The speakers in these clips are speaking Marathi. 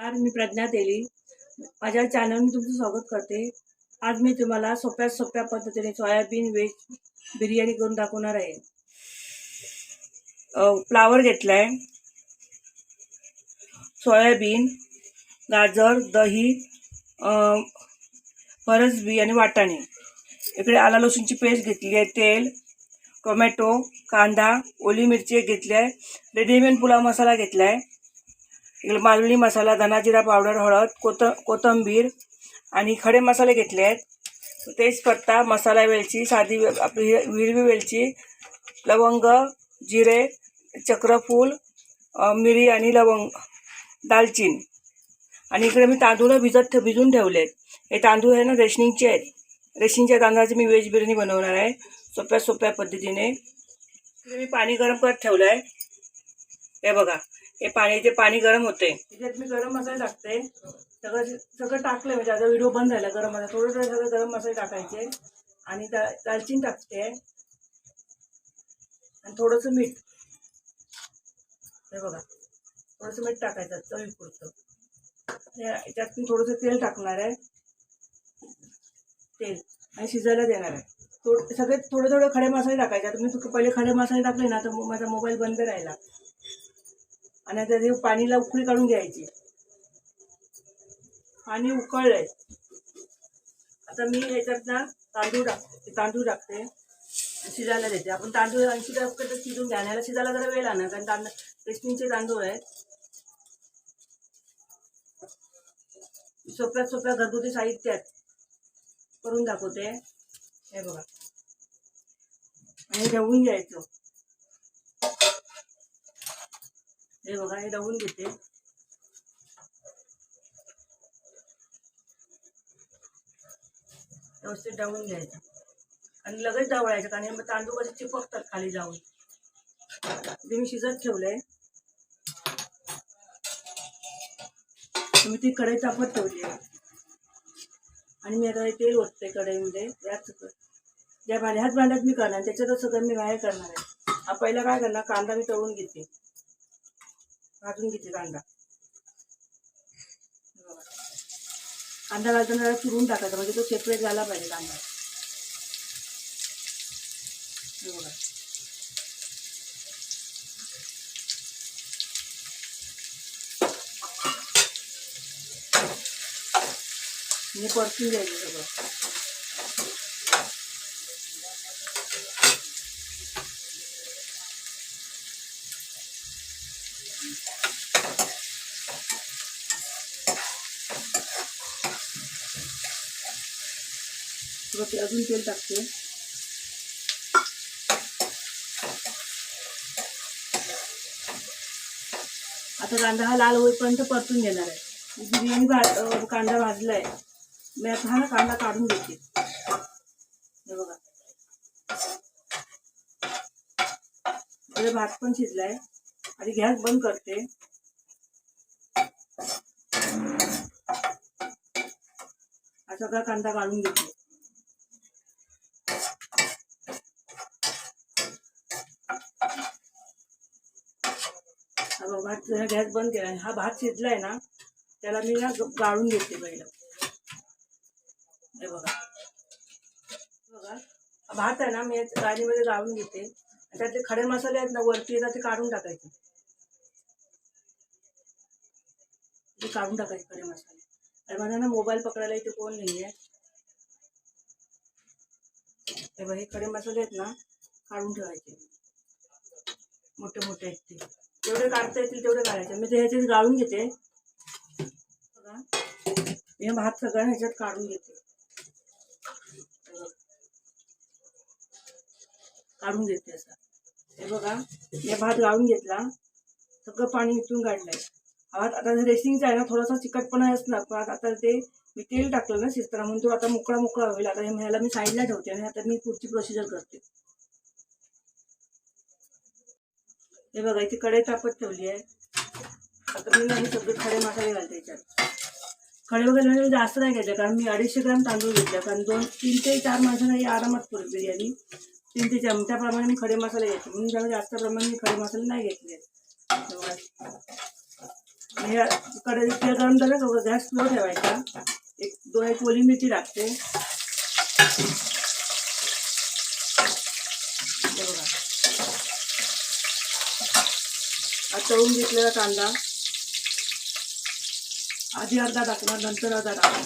नमस्कार मी प्रज्ञा तेली. माझ्या चॅनल मी तुमचं स्वागत करते. आज मी तुम्हाला सोप्या सोप्या पद्धतीने सोयाबीन व्हेज बिर्याणी करून दाखवणार आहे. फ्लावर घेतलाय. सोयाबीन गाजर दही फरसबी आणि वाटाणे. इकडे आला लसूणची पेस्ट घेतली आहे तेल टोमॅटो कांदा ओली मिरची एक घेतली आहे रेडीमेड पुलाव मसाला घेतला आहे इकडे मालवणी मसाला धना जिरा पावडर हळद कोथ कोथंबीर आणि खडे मसाले घेतले आहेत. तेजपत्ता मसाला वेलची साधी आपली हिरवी वेलची लवंग जिरे चक्रफूल मिरी आणि लवंग दालचीन. आणि इकडे मी तांदूळ भिजत ठे- भिजून ठेवले आहेत हे तांदूळ आहे ना रेशनिंगचे आहेत. रेशनिंगच्या तांदळाची मी व्हेज बिर्याणी बनवणार आहे सोप्या सोप्या पद्धतीने. इकडे मी पाणी गरम करत ठेवलं आहे हे बघा. हे पाणी ते पाणी गरम होते त्याच्यात मी गरम मसाले टाकते. सगळं सगळं टाकलं म्हणजे आता व्हिडिओ बंद झाला गरम मसाला. थोडं थोडं सगळं गरम मसाले टाकायचे. आणि दा दालचीन टाकते. आणि थोडंसं मीठ. हे बघा. थोडंसं मीठ टाकायचं चवीपुरतं. हे- याच्यात मी थोडंसं तेल टाकणार आहे. तेल. आणि शिजायला देणार आहे. थोड सगळे थोडे थोडे खडे मसाले टाकायचे. आता मी पहिले खडे मसाले टाकले ना तर माझा मोबाईल बंद राहिला. आणि आता देऊ पाणीला उकळी काढून घ्यायची. पाणी उकळलंय. आता मी ह्याच्यात ना तांदूळ टाकते तांदूळ टाकते. शिजायला देते. आपण तांदूळ ऐंशी टक्के तर शिजून घ्या याला शिजायला जरा वेळ आणा कारण तांदूळ रेशनिंगचे तांदूळ आहेत. सोप्यात सोप्या घरगुती साहित्यात करून दाखवते. हे बघा. आणि ढवून घ्यायचं. हे बघा हे ढवून घेते. व्यवस्थित डावून घ्यायचं. आणि लगेच ढवळायचं कारण मग तांदूळ कसे चिपकतात खाली जाऊन. ते मी शिजत ठेवलंय. मी ती कढई तापत ठेवली आहे. आणि मी आता तेल ओतते कढईमध्ये याच ज्या भांड्या ह्याच भांड्यात मी करणार त्याच्यातच सगळं मी बाहेर करणार आहे. हा पहिला काय करणार कांदा मी तळून घेते. भाजून घेते कांदा. हे बघा. कांदा घालताना जरा चिरून टाकायचा म्हणजे तो सेपरेट झाला पाहिजे कांदा. बघा मी परतून घ्यायचं सगळं. थोडं अजून तेल टाकते. आता कांदा हा लाल होईपर्यंत परतून घेणार आहे. बिर्याणी भा कांदा भाजलाय. मी आता हा कांदा काढून घेते. हे बघा. इकडे भात पण शिजलाय. आणि गॅस बंद करते. हा सगळा कांदा काढून घेते. भात गॅस बंद केला हा भात शिजलाय ना त्याला मी ना गाळून घेते पहिलं. हे बघा. बघा. भात आहे ना मी गाडीमध्ये गाळून घेते. आणि त्यातले खडे मसाले आहेत ना वरती येतात ते काढून टाकायचे. ते काढून टाकायचे खडे मसाले. आणि माझा ना मोबाईल पकडायला इथे कोण नाही आहे हे बघा हे खडे मसाले आहेत ना काढून ठेवायचे. मोठे मोठे आहेत ते. जेवढे काढता येतील तेवढे काढायचे. मी ते ह्याच्यात गाळून घेते. बघा. मी भात सगळा ह्याच्यात काढून घेते. काढून घेते असं. हे बघा मी भात गाळून घेतला. सगळं पाणी इथून काढलंय. हा भात आता रेसिंगचा आहे ना थोडासा चिकटपणा असणार. पण आता- ते मी तेल टाकलं ना शिजताना. म्हणून तो आता मोकळा मोकळा होईल. आता हे ह्याला मी साईडला ठेवते आणि आता मी पुढची प्रोसिजर करते. हे बघा इथे कढई तापत ठेवली आहे. आता मी नाही सगळे खडे मसाले घालते याच्यात. खडे वगैरे म्हणजे जास्त नाही घ्यायचे कारण मी अडीचशे ग्राम तांदूळ घेतले कारण दोन तीन ते चार माणसांना ही आरामात पुरेल बिर्याणी. तीन ते चार त्याप्रमाणे मी खडे मसाले घ्यायचे म्हणून जरा जास्त प्रमाणे मी खडे मसाले नाही घेतले हे बघा. तेल गरम झालं गॅस स्लो ठेवायचा. एक दोन एक ओली मिरची लागते हे बघा हा तळून घेतलेला कांदा. आधी अर्धा टाकला नंतर अर्धा टाकला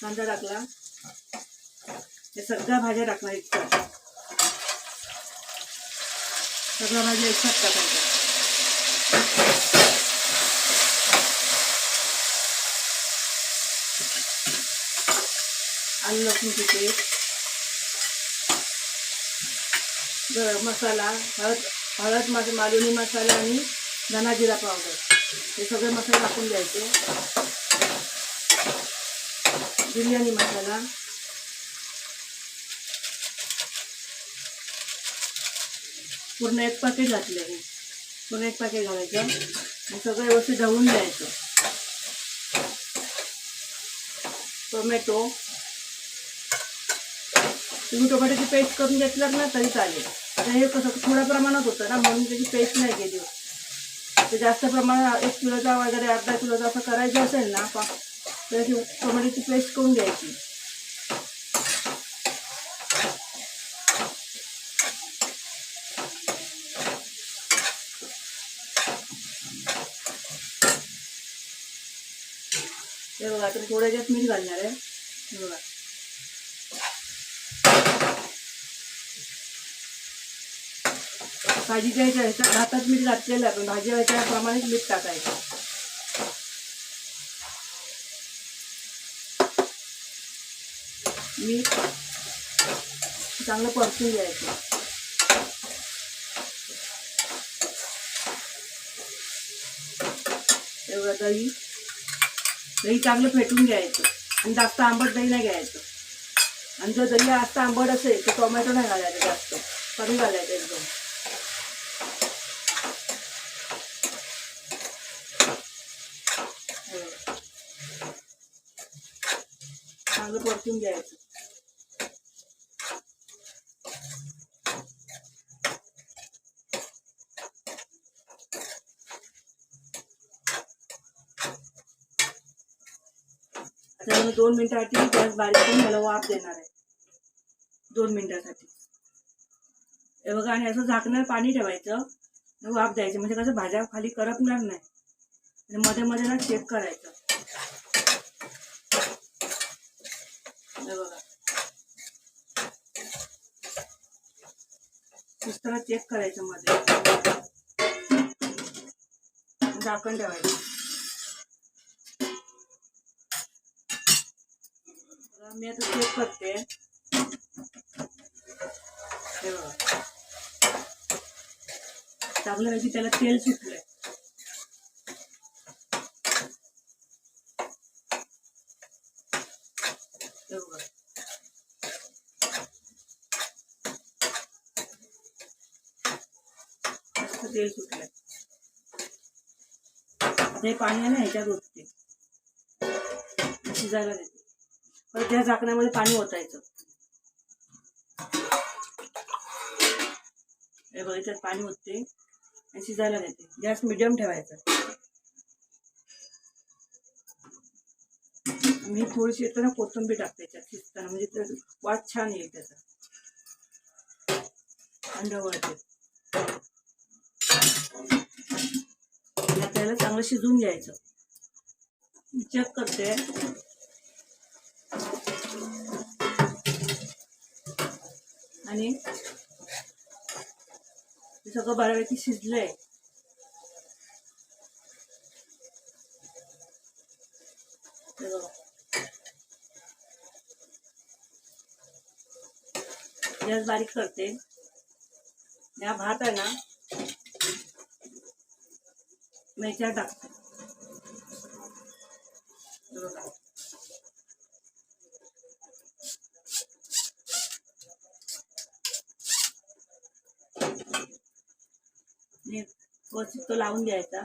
कांदा टाकला. हे सगळ्या भाज्या टाकणार एकसाथ सगळ्या भाज्या एकसाथ टाकायच्या. आलं लसूणची पेस्ट गरम मसाला हळद हळद मस मालुनी मसाला आणि धना जिरा पावडर हे सगळे मसाले टाकून द्यायचे बिर्याणी मसाला. पूर्ण एक पाकिट घातले आहे पूर्ण एक पाकिट घालायचं. आणि सगळं व्यवस्थित धवून द्यायचं टोमॅटो. तुम्ही टोमॅटोची पेस्ट करून घेतलात ना तरी चालेल. आता हे कसं थोड्या प्रमाणात होतं ना म्हणून त्याची पेस्ट नाही केली. ते जास्त प्रमाणात एक किलोचा वगैरे अर्धा किलोचा असं करायचं असेल ना पा तर ती टोमॅटोची पेस्ट करून घ्यायची. हे बघा तर थोड्या मीठ घालणार आहे. बघा. भाजी घ्यायच्या ह्याच्या भातात मीठ घातलेलं आहे पण भाजी व्हायच्या प्रमाणेच मीठ टाकायचं. मीठ चांगलं परतून घ्यायचं. एवढं दही दही चांगलं फेटून घ्यायचं आणि जास्त आंबट दही नाही घ्यायचं. आणि जर दही जास्त आंबट असेल तर टोमॅटो नाही घालायचं जास्त कमी घालायचं एकदम. चांगलं परतून घ्यायचं. आता दोन मिनिटासाठी गॅस बारीक करून मला वाफ देणार आहे. दोन मिनिटासाठी. हे बघा आणि असं झाकणार पाणी ठेवायचं. वाफ द्यायचं. म्हणजे कसं भाज्या खाली करपणार नाही. आणि मध्ये मध्ये ना चेक करायचं. बघा. चेक करायचं मध्ये. झाकण ठेवायचं. मी आता चेक करते. हे बघा. चांगलं की त्याला तेल सुटलंय हे बघा मस्त तेल सुटलंय. हे पाणी आहे ना ह्याच्यात होते शिजायला देते. परत त्या झाकण्यामध्ये पाणी ओतायचं. हे बघ त्यात पाणी ओतते आणि शिजायला देते. गॅस मिडियम ठेवायचा. मी थोडीशी येतं ना कोथिंबीर टाकते त्याच्यात शिजताना. म्हणजे त्याचा छान येईल त्याचा. थंड वळते आणि आता याला चांगलं शिजून घ्यायचं. चेक करते. आणि सगळं बऱ्यापैकी शिजलंय. गॅस बारीक करते. या भात आहे ना मेथ्या टाकते क्वचित तो लावून द्यायचा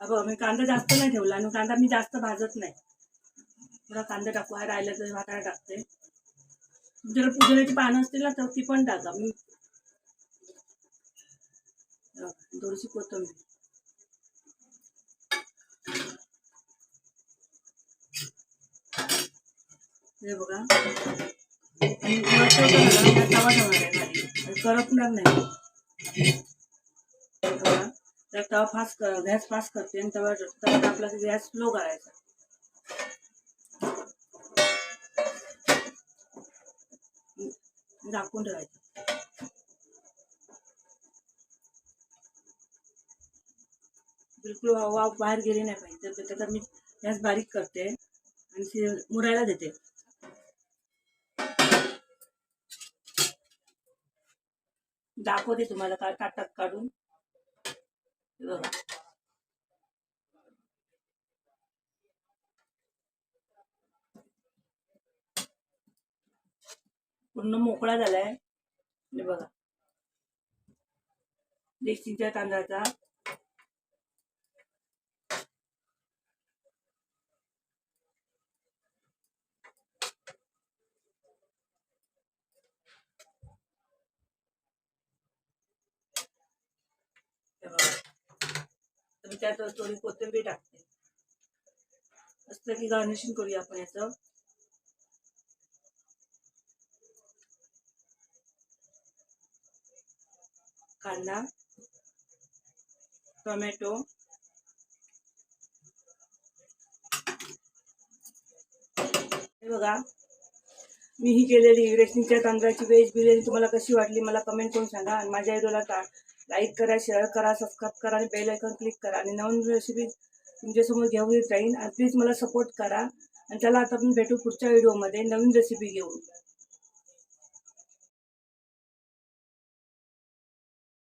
अगं मी कांदा जास्त नाही ठेवला आणि कांदा मी जास्त भाजत नाही. थोडा कांदा टाकू आहे राहिला तर वाटाणा टाकते. जर पुदिन्याची पानं असतील ना तर ती पण टाका. मी थोडीशी कोथंबीर. हे बघा. आणि तवा ठेवणार आहे आणि करपणार नाही. बघा. तर तवा फास्ट गॅस फास्ट करते आणि तवा तवा आपला गॅस स्लो करायचा. झाकून ठेवायचं. बिलकुल हवा बाहेर गेली नाही पाहिजे. तर त्याचा मी गॅस बारीक करते आणि मुरायला देते. दाखवते तुम्हाला काय ताटात काढून. बघा. पूर्ण मोकळा झालाय. बघा. देशीच्या तांदळाचा. तर त्यात थोडी कोथिंबीर टाकते. असतं की गार्निशिंग करूया आपण याचं. कांदा टोमॅटो हे बघा. मी ही केलेली रेशनीच्या तांदळाची व्हेज बिर्याणी तुम्हाला कशी वाटली मला कमेंट करून सांगा. आणि माझ्या व्हिडिओला लाईक करा शेअर करा सबस्क्राईब करा आणि बेल आयकॉन क्लिक करा. आणि नवीन रेसिपी तुमच्यासमोर घेऊन येत राहीन. आणि प्लीज मला सपोर्ट करा. आणि त्याला आता आपण भेटू पुढच्या व्हिडिओमध्ये नवीन रेसिपी घेऊन.